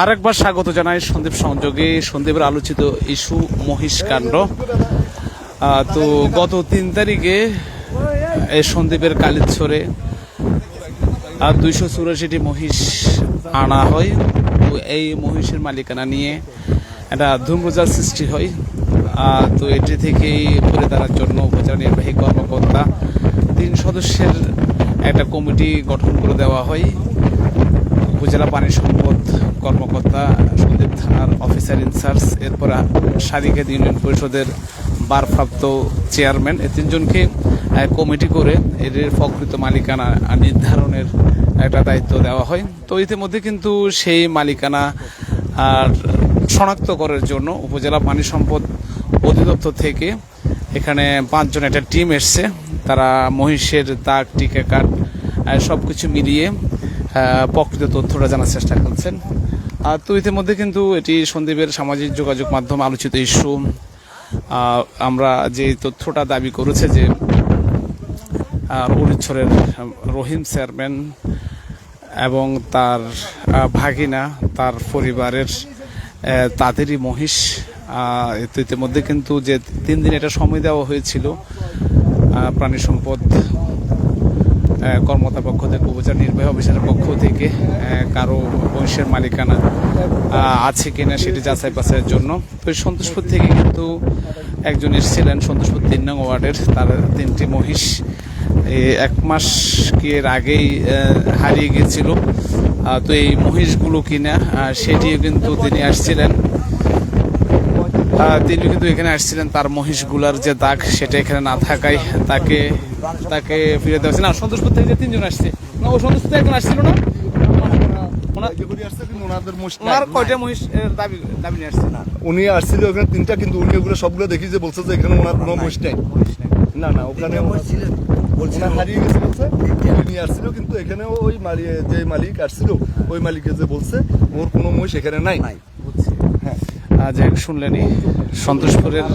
আরেকবার স্বাগত জানাই সন্দীপ সংযোগে, সন্দীপের আলোচিত ইস্যু মহিষ কাণ্ড তো গত তিন তারিখে এই সন্দীপের কালিচ্ছরে আর দুইশো চুরাশিটি মহিষ আনা হয়। তো এই মহিষের মালিকানা নিয়ে একটা ধূম্রজাল সৃষ্টি হয়। তো এটি থেকেই ঘুরে দাঁড়ার জন্য উপজেলা নির্বাহী কর্মকর্তা তিন সদস্যের একটা কমিটি গঠন করে দেওয়া হয়। উপজেলা পানি সম্পদ কর্মকর্তা সন্দীপ থানার অফিসার ইনচার্জ এরপর সারিকেত ইউনিয়ন পরিষদের ভারপ্রাপ্ত চেয়ারম্যান এই তিনজনকে কমিটি করে এর প্রকৃত মালিকানা নির্ধারণের একটা দায়িত্ব দেওয়া হয়। তো ইতিমধ্যে কিন্তু সেই মালিকানা আর শনাক্ত করার জন্য উপজেলা পানি সম্পদ অধিদপ্তর থেকে এখানে পাঁচজন একটা টিম এসছে। তারা মহিষের দাগ, টিকা কার্ড সব কিছু মিলিয়ে প্রকৃত তথ্যটা জানার চেষ্টা করছেন। আর তো ইতিমধ্যে কিন্তু এটি সন্দীপের সামাজিক যোগাযোগ মাধ্যম আলোচিত ইস্যু। আমরা যে তথ্যটা দাবি করেছে যে আহ, উড়িচ্ছরের রহিম চেয়ারম্যান এবং তার ভাগিনা তার পরিবারের তাদেরই মহিষ ইতিমধ্যে কিন্তু যে তিন দিন এটা সময় দেওয়া হয়েছিল প্রাণী সম্পদ আহ, কর্মকর্তা পক্ষ থেকে উপজেলা নির্বাহী অফিসারের পক্ষ থেকে কারও মহিষের মালিকানা আছে কিনা সেটি যাচাই বাছাইয়ের জন্য। তো সন্তোষপুর থেকে কিন্তু একজন এসেছিলেন সন্তোষপুর তিন নং ওয়ার্ডের। তার তিনটি মহিষ এক মাস কি এর আগেই হারিয়ে গিয়েছিল। তো এই মহিষগুলো কিনা সেটিও কিন্তু তিনি আসছিলেন। তিনি কিন্তু এখানে আসছিলেন। তার মহিষগুলার যে দাগ সেটা এখানে না থাকায় তাকে তাকে ফিরে দেওয়া হয়েছে। না সন্তোষপুর থেকে যে তিনজন আসছে। না ও সন্তোষপুর একজন আসছিল না। মহিষ উনি আসছিল ওখানে তিনটা কিন্তু উনি ওগুলো সবগুলো দেখি যে বলছে যে এখানে ওনার কোনো নাই। না না ওখানে হারিয়ে গেছে বলছে। উনি আসছিল কিন্তু এখানে ওই মালিক যে মালিক আসছিল ওই মালিকে যে বলছে ওর কোনো মোষ এখানে নাই। হ্যাঁ আজ এক শুনলেনই। সন্তোষপুরের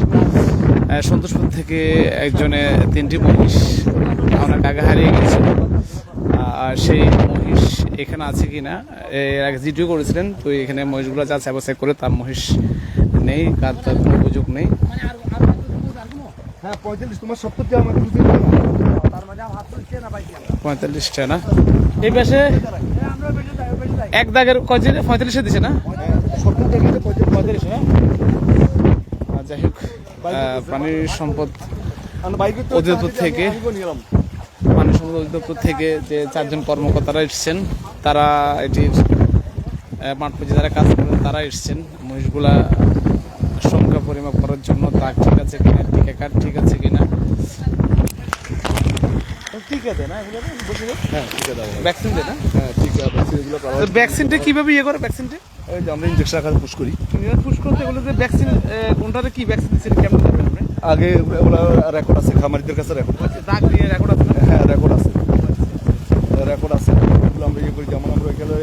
সন্তোষপুর থেকে একজনে তিনটি মহিষ অনেক আগে হারিয়ে গেছিল আর সেই মহিষ এখানে আছে কিনা এর আগে জিডিও করেছিলেন তো এখানে মহিষগুলো যাচাই বাছাই করে তার মহিষ নেই কার তার কোনো অভিযোগ নেই। হ্যাঁ পঁয়তাল্লিশ তোমার সত্তরটা আমাকে বুঝে দিও না। পঁয়তাল্লিশটা না? এই পাশে? এক দাগের কজে পঁয়তাল্লিশে দিছে না? সত্তর টাকা যে পঁয়তাল্লিশ পঁয়তাল্লিশ আর যাই হোক প্রাণী সম্পদ তো অধিদপ্তর থেকে পানি সম্পদ অধিদপ্তর থেকে যে চারজন কর্মকর্তারা এসছেন তারা এটির মাঠ পর্যায়ে যারা কাজ করেন তারা এসছেন। মহিষগুলা সংখ্যা পরিমাপ করার জন্য তাক ঠিক আছে কিনা টিকা কার্ড ঠিক আছে কিনা? ঠিক আছে না হ্যাঁ ঠিক হ্যাঁ ঠিক ভ্যাকসিনটা কীভাবে ইয়ে করে ভ্যাকসিনটা এই যে আমরা ইঞ্জেকশন আকারে পুশ করি। পুশ করতে বলে যে ভ্যাকসিন কোনটাতে কি ভ্যাকসিন দিচ্ছেন কেমন আপনি আগে ওগুলো রেকর্ড আছে খামারিদের কাছে রেকর্ড আছে। দাগ দিয়ে রেকর্ড আছে হ্যাঁ রেকর্ড আছে। রেকর্ড আছে। এগুলো আমরা ইয়ে করি যেমন আমরা এখানে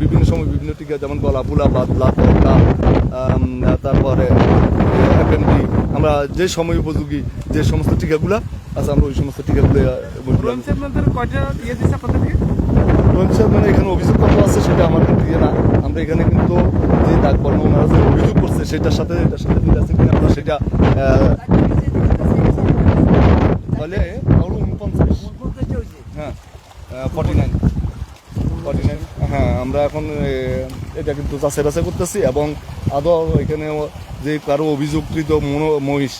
বিভিন্ন সময় বিভিন্ন টিকা যেমন গলা ফুলা বাতলা তরকা তারপরে অ্যাপেন্ডি আমরা যে সময় উপযোগী যে সমস্ত টিকাগুলো আছে আমরা ওই সমস্ত টিকাগুলো কয়টা ইয়ে দিচ্ছে আপনাদের রঞ্চ মানে এখানে অভিযোগ কত আছে সেটা আমাদের দিয়ে না। আমরা এখানে কিন্তু যে ডাক কর্ম ওনারা যে অভিযোগ করছে সেটার সাথে এটার সাথে মিল আছে কিনা আমরা সেটা আহ, তাহলে আরও উনপঞ্চাশ। হ্যাঁ ফর্টি নাইন ফর্টি নাইন হ্যাঁ আমরা এখন এটা কিন্তু যাচাই বাছাই করতেছি এবং আদৌ এখানে যে কারও অভিযোগকৃত মনো- মহিষ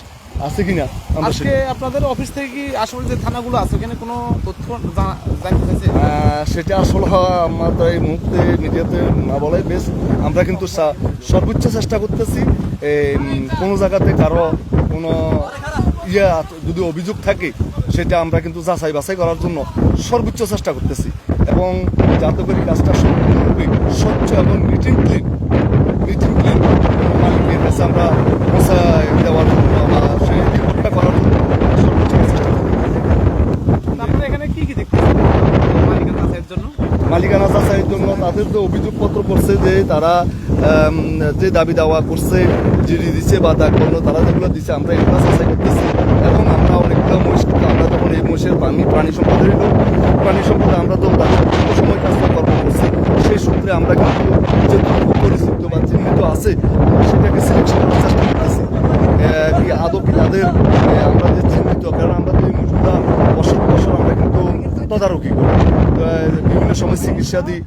আছে কিনা? আজকে আপনাদের অফিস থেকে কি আসলে যে থানাগুলো আছে ওখানে কোনো তথ্য জানতে সেটা আসলে আমরা এই মুহূর্তে মিডিয়াতে না বলাই বেশ। আমরা কিন্তু সর্বোচ্চ চেষ্টা করতেছি কোনো জায়গাতে কারও কোনো ইয়া যদি অভিযোগ থাকে সেটা আমরা কিন্তু যাচাই বাছাই করার জন্য সর্বোচ্চ চেষ্টা করতেছি। এবং যাতে করে কাজটা সম্পূর্ণরূপে স্বচ্ছ এবং মিটিং ক্লিন মিটিং ক্লিন মালিকের কাছে আমরা পৌঁছায় দেওয়ার জন্য বা সেই রিপোর্টটা করার জন্য সর্বোচ্চ চেষ্টা করতেছি আপনারা এখানে কি কি দেখতেছেন মালিকানা যাচাইয়ের জন্য মালিকানা যাচাইয়ের জন্য তাদের যে অভিযোগপত্র করছে যে তারা যে দাবি দাওয়া করছে জিডি দিচ্ছে বা দাগ করল তারা যেগুলো দিচ্ছে আমরা এগুলো যাচাই করতেছি। এবং আমরা অনেকগুলো মহিষ, আমরা যখন এই মহিষের প্রাণী প্রাণী সম্পদের লোক। প্রাণী সম্পদে আমরা তো দীর্ঘ সময় কাজটা কর্ম করছি। সেই সূত্রে আমরা কিন্তু যে দ্রব্য পরিচিত বা চিহ্নিত আছে, সেটাকে সিলেকশন করার চেষ্টা করতেছি। আদৌ তাদের আমরা যে চিহ্নিত, কারণ আমরা তো এই মজুদা বছর বছর তদারকি করি। বিভিন্ন সময় চিকিৎসা দিই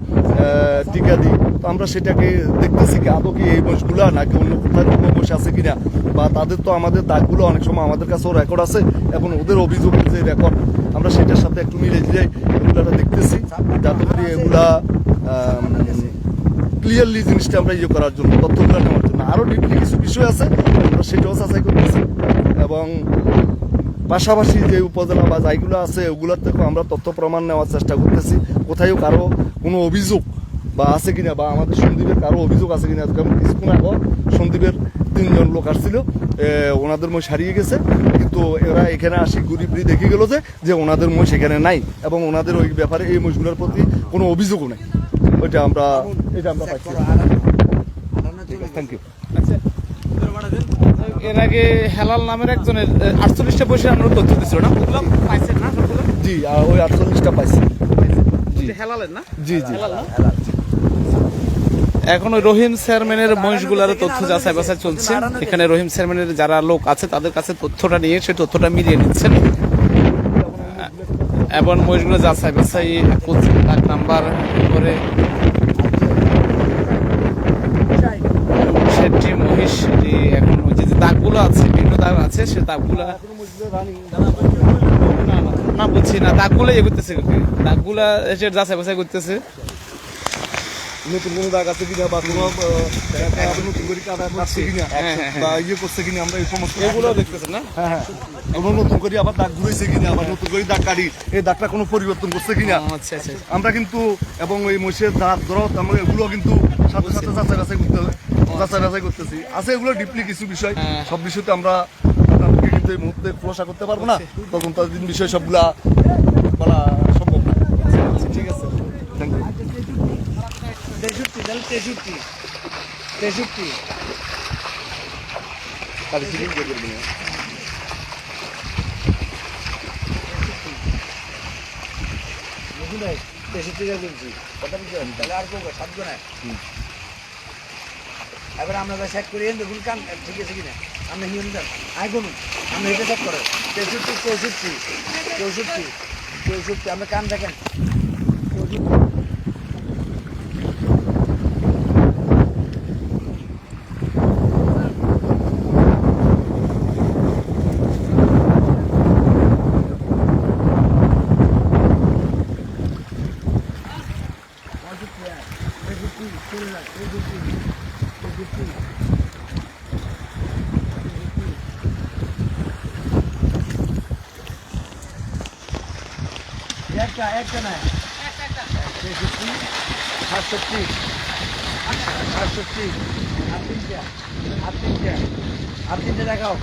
টিকা দিই। তো আমরা সেটাকে দেখতেছি কি আদৌ কি এই বয়সগুলা নাকি অন্য কোথায় অন্য বসে আছে কিনা? বা তাদের তো আমাদের দাগগুলো অনেক সময় আমাদের কাছেও রেকর্ড আছে এবং ওদের অভিযোগের যে রেকর্ড আমরা সেটার সাথে একটু মিলে দিয়ে এগুলাটা দেখতেছি, যাতে করে এগুলা ক্লিয়ারলি জিনিসটা আমরা ইয়ে করার জন্য, তথ্যগুলো নেওয়ার জন্য। আরও ডিপলি কিছু বিষয় আছে, আমরা সেটাও যাচাই করতেছি। এবং পাশাপাশি যে উপজেলা বা যাইগুলো আছে ওগুলোর থেকেও আমরা তথ্য প্রমাণ নেওয়ার চেষ্টা করতেছি। কোথায়ও কারও কোনো অভিযোগ বা আছে কিনা বা আমাদের সন্দীপের কারও অভিযোগ আছে কিনা কারণ কিছুক্ষণ আগে সন্দীপের তিনজন লোক আসছিল ওনাদের মই সারিয়ে গেছে। কিন্তু এরা এখানে আসি গরিবরি দেখে গেল যে যে ওনাদের মই সেখানে নাই এবং ওনাদের ওই ব্যাপারে এই মহিষগুলোর প্রতি কোনো অভিযোগও নেই। ওইটা আমরা এটা আমরা পাচ্ছি থ্যাংক ইউ এর আগে হেলাল নামের একজনের আটচল্লিশটা বসে আমরা তথ্য দিচ্ছিল না? ওগুলো পাইছেন না জি আর ওই আটচল্লিশটা পাইছি। জি। হেলালের না? জি জি। এখন ওই রহিম চেয়ারম্যানের মহিষগুলার তথ্য যাচাই বাছাই চলছে। এখানে রহিম চেয়ারম্যানের যারা লোক আছে তাদের কাছে তথ্যটা নিয়ে সেই তথ্যটা মিলিয়ে নিচ্ছেন। এবং মহিষগুলো যাচাই বাছাই করছে। তার নাম্বার করে সেটি মহিষ সেটি এখন দাগগুলো আছে বিভিন্ন দাগ আছে, সে দাগগুলা না বুঝছি না দাগগুলো ইয়ে দাগগুলা এসে যাচাই বাছাই করতেছে। নতুন কোনো দাগ আছে কিনা বা কোনো নতুন করে কাদা কাটছে কিনা হ্যাঁ, হ্যাঁ, হ্যাঁ। বা ইয়ে করছে কিনা আমরা এই সমস্ত এগুলো দেখতেছেন না? হ্যাঁ হ্যাঁ। আমরা নতুন করে আবার দাগ ঘুরেছে কিনা আবার নতুন করে দাগ কাটি এই দাগটা কোনো পরিবর্তন করছে কিনা? আচ্ছা আচ্ছা আমরা কিন্তু এবং ওই মহিষের দাঁত দরদ আমরা এগুলো কিন্তু সাথে সাথে যাচাই বাছাই করতে হবে। যাচাই বাছাই করতেছি। আছে এগুলো ডিপলি কিছু বিষয়। হ্যাঁ। সব বিষয়তে আমরা কিন্তু এই মুহূর্তে খোলাসা করতে পারব না। তখন তাদের বিষয় সবগুলা বলা সম্ভব না ঠিক আছে থ্যাংক ইউ তেষট্টি। তেষট্টি। তেষট্টি তেষট্টি কথা বুঝছেন তাহলে আর কেউ সাতজন এবার আমরা চেক করি দেখুন কান ঠিক আছে কিনা? আমরা হিউন দেন আয় করুন আমরা এটা চেক করেন। তেষট্টি চৌষট্টি চৌষট্টি চৌষট্টি আমরা কান দেখেন। একটা একটা না। তেষট্টি সাতষট্টি। সাতষট্টি। আর তিনটা আর তিনটা। আর তিনটা দেখাও।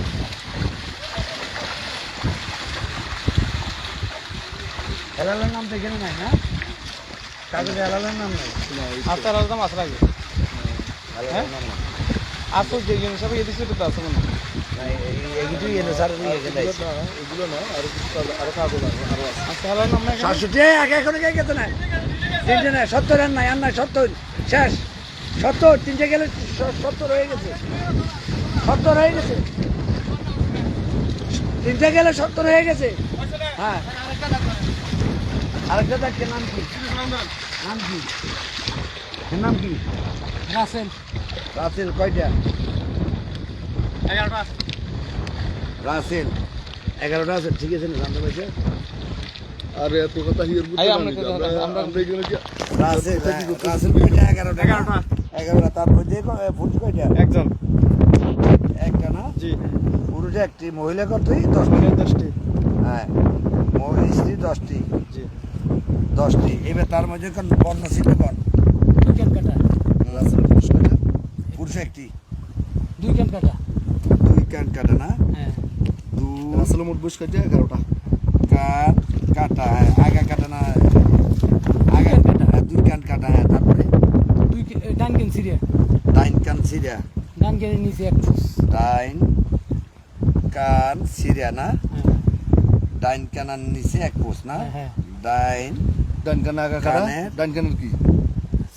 হেলালের নাম তো এখানে নাই না? কাগজে হেলালের নাম নাই? আস্তার আলাদা মাছ লাগে হ্যাঁ? আসল যে জিনিস সবাই এদিকে তো এগুলো না সাতষট্টি আগে এখনও কে গেছে না? তিনটে না সত্তর আর নাই আর নাই সত্তর। শেষ। সত্তর তিনটে গেলে সত্তর হয়ে গেছে। সত্তর হয়ে গেছে। তিনটে গেলে সত্তর হয়ে গেছে। হ্যাঁ। আরেকটা দেখছে নাম কি? নাম কি? নাম কি? রাসেল। রাসেল কয়টা? রাসেল এগারোটা আছে ঠিক আছে না জানতে পারছে? আর এত কথা হিয়ার বুঝতে আমরা এখানে কি রাসেল করতেছি? রাসেল কয়টা এগারোটা। এগারোটা। এগারোটা তার মধ্যে পুরুষ কয়টা? একজন। একটা না? জি। পুরুষ একটি মহিলা কতই দশটি। দশটি। হ্যাঁ মহিলা স্ত্রী দশটি। জি। দশটি। এবার তার মধ্যে কোন বর্ণ ছিল কোন? রাসেল পুরুষ কয়টা? পুরুষ একটি। দুই ক্যান কাটা। দুই কান কাটা না? হ্যাঁ। রাসেলের মোট বয়স কয়টা? এগারোটা কান কাটা হ্যাঁ আগা কাটা না আগা হ্যাঁ, দুই কান কাটা হ্যাঁ তারপরে দুই ডান ক্যান সিরিয়া ডাইন কান সিরিয়া ডান ক্যানের নিচে এক ফুস ডাইন কান সিরিয়া না ডাইন কানার নিচে এক পোষ না ডাইন ডান কানে আগা কাটা কানের- ডান কানের কি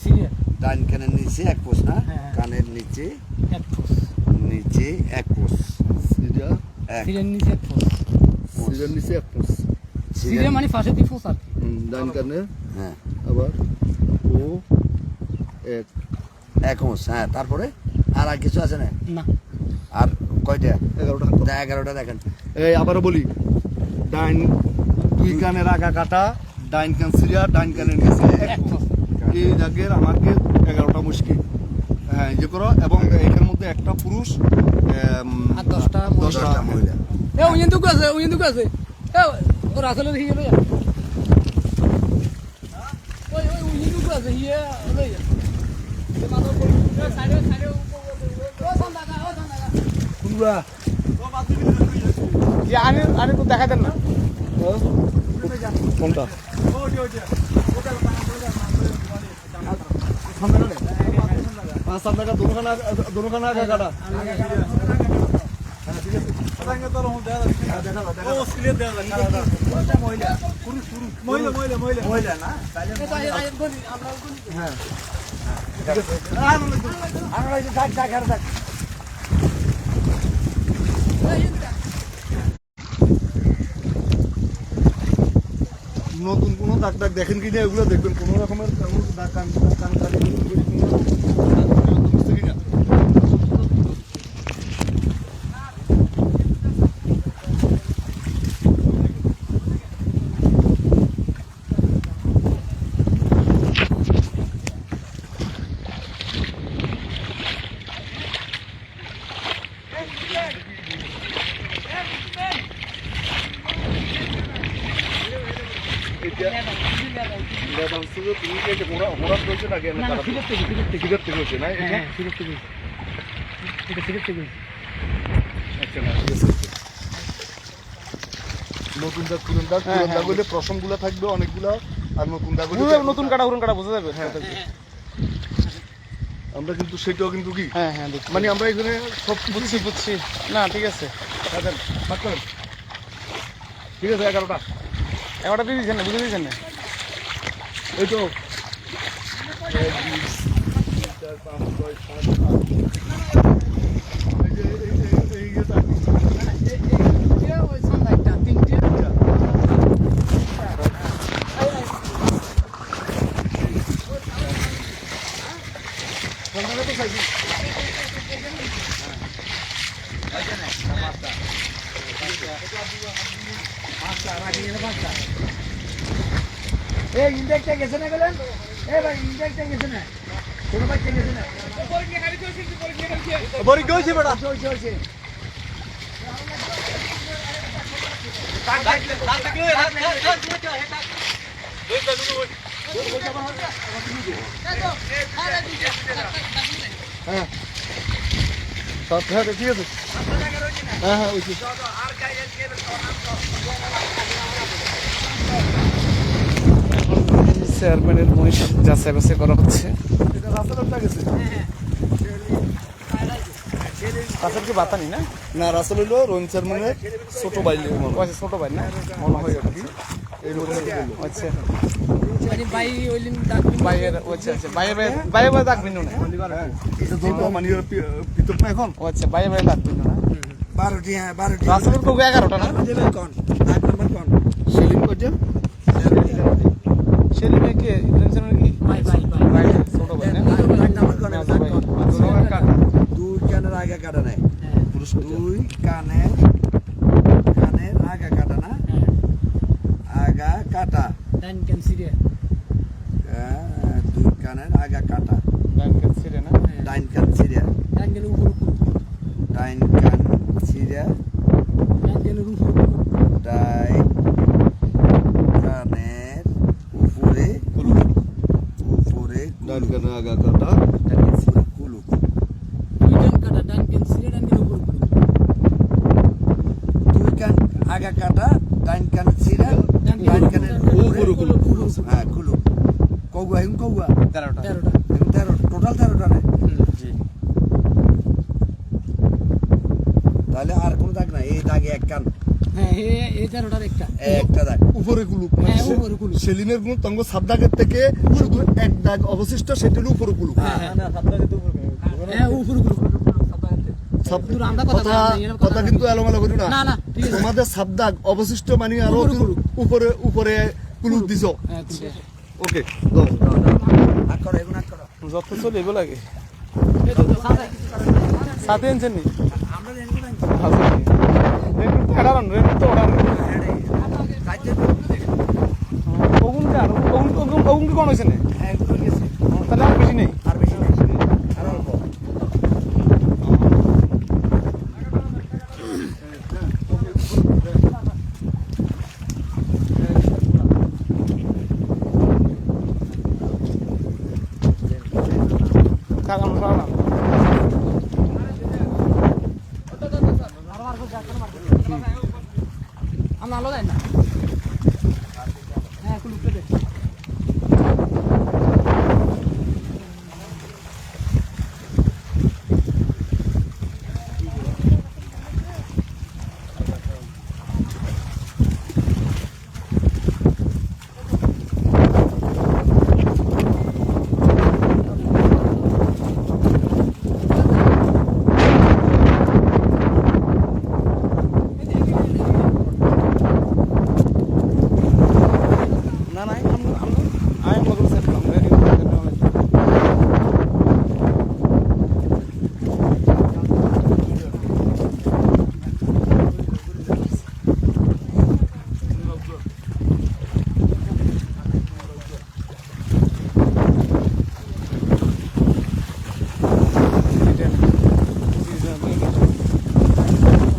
সিরিয়া ডান কানের নিচে এক পোষ না। কানের নিচে এক ফুস নিচে এক পোষ সিরিয়া সিরের নিচে এক নিচে এক পুষ সিরে মানে পাশে আর কি। কানে। হ্যাঁ। আবার ও এক। এক হ্যাঁ তারপরে আর আর কিছু আছে না? না। আর কয়টা? এগারোটা এগারোটা দেখেন। এই আবারও বলি ডাইন দুই কানের আগা কাটা ডাইন কান সিরিয়া ডাইন কানের এক এই জায়গার আমাকে এগারোটা মুশকিল। হ্যাঁ ইয়ে করো এবং এখানের মধ্যে একটা পুরুষ দশটা মহিলা। এ ওই দুকু আছে ওই দুকু আছে এ ও রাসেলের হিয়ে লইয়া ওই ওই ওই দুকু আছে হিয়ে লইয়া এ মাদক করি সাইডে সাইডে ও সন্দাকা ও সন্দাকা কোনগুলা যে আনে আনে তো দেখা দেন না কোনটা পাঁচ সাত টাকা দোকানা দোকানা আগা কাটা। নতুন কোনো দাগ দাগ দেখেন কি না? এগুলো দেখবেন। কোনো রকমের কোনো দাগ কান কান কান কিনা তুমি কি এটা মোড়া মোড়া করেছ নাকি না না ফিরে থেকে ফিরে থেকে টিকিট থেকে হচ্ছে না হ্যাঁ ফিরে থেকে এটা ফিরে থেকে আচ্ছা না ঠিক আছে নতুন দাগ পুরন দাগ পুরন দাগ হলে প্রসঙ্গগুলো থাকবে অনেকগুলা আর নতুন দাগ হলে নতুন কাটা পুরন কাটা বোঝা যাবে। হ্যাঁ আমরা কিন্তু সেটাও কিন্তু কি? হ্যাঁ হ্যাঁ মানে আমরা এখানে সব বুঝছি বুঝছি। না ঠিক আছে। করেন ঠিক আছে এগারোটা। এগারোটা দিয়ে দিয়েছেন না বুঝে দিয়েছেন না? এই তো। পাঁচ, ছয়, সাত, আট। এই যে, এই- ওই বড়ি হয়েছে বেটা? হয়েছে হয়েছে সাত হ্যাঁ ঠিক আছে। হ্যাঁ হ্যাঁ ওইছে চেয়ারম্যানের মহিষ যাচাই বাছাই করা হচ্ছে। এটা রাস্তাটা গেছে তাছাড়া কি বাতানি না না রাস্তা হইল রোহিন চেয়ারম্যানের ছোট বাইলে ও আচ্ছা ছোট ভাই না? মনে হয় আর কি। আচ্ছা। মানে আচ্ছা আচ্ছা। মানে আচ্ছা হ্যাঁ এগারোটা না? দেবেন কন আট নম্বর কন সেলিম কে? কি বাই বাই বাই ভাই ভাই। ভাই। দুই কানের আগে কাটা নাই দুই কানের কানের আগা কাটা না আগা কাটা ডাইন ক্যান সিরে আহ, দুই কানের আগা কাটা ডান কান না ডাইন কান উপর উপর কান উপর উপর ডাইন কানের উপরে উপরে ডান কানে আগা কাটা দুই সিরে উপর দুই কান আগা কাটা ডাইন কান ছিঁড়া ডাইন কানের উপরে উপরে কুলুপ। হ্যাঁ কুলুপ কৌয়া হিম কৌয়া তেরোটা তেরোটা তেরো টোটাল তেরোটা না তাহলে আর কোনো দাগ নাই এই দাগে এক কান হ্যাঁ এই তেরোটার একটা একটা দাগ উপরে হ্যাঁ, সেলিমের গুণ তঙ্গ সাত দাগের থেকে শুধু এক দাগ অবশিষ্ট সেটা হলো উপরে উপর কথা। কিন্তু এলোমেলো করি না। না, না, ঠিক আছে। তোমাদের সাত দাগ অবশিষ্ট মানে আরও উপরে। উপরে কুলুপ দিছ। হ্যাঁ। ওকে। যত চলে এগুলো লাগে। সাথে আনছেন নি? আমরা তো কাজে ওগুন ওগুন- ওগুন- কোন হয়েছে না হ্যাঁ তাহলে আর বেশি নেই আর অল্প কাকানো সারান আমরা আলো দেয় না হ্যাঁ কুলুপটা দে না না আমি আমি আমি মগল সেট করলাম রেডি করে দিলাম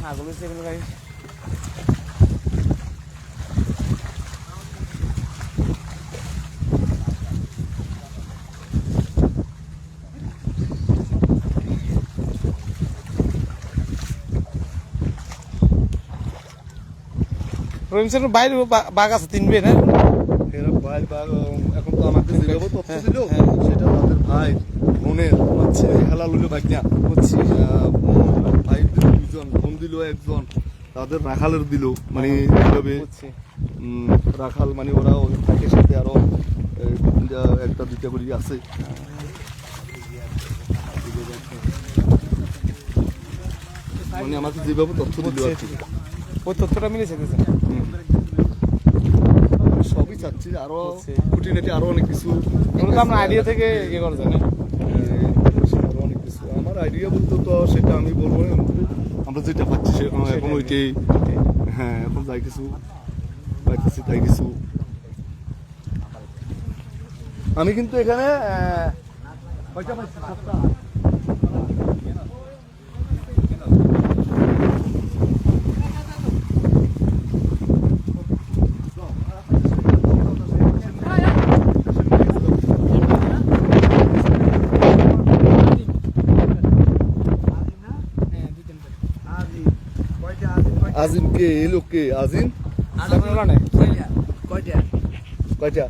আগলে সেগুলো গাড়ি রহিম স্যার বাইরে বাঘ আছে তিন বিয়ে না এরা ভাই বা এখন তো আমাকে যেভাবে তথ্য হ্যাঁ, হ্যাঁ। সেটা তাদের ভাই বোনের হচ্ছে খেলা লইল ভাগ্যা। বুঝছি। ভাই দুজন বোন দিল একজন তাদের রাখালের দিল মানে এইভাবে রাখাল মানে ওরা থাকে সাথে আরও একটা দুইটা করে আছে। মানে আমাকে যেভাবে তথ্য দিল আর কি। ওই তথ্যটা মিলেছে চাচ্ছি আরও। খুঁটিনাটি আরও অনেক কিছু আমরা আইডিয়া থেকে ইয়ে করা যায় না আরও অনেক কিছু। আমার আইডিয়া বলতে তো সেটা আমি বলব না। আমরা যেটা পাচ্ছি সেরকম এখন ওইটাই। হ্যাঁ এখন যাই কিছু পাইতেছি তাই কিছু। আমি কিন্তু এখানে কয়টা পাইছি? সাতটা হ্যাঁ দুই তিনটা আজিম কয়টা আজিম কয়টা আজিম কে এই লোক কে আজিম আপনারা নেই কয়টা কয়টা? কয়টা?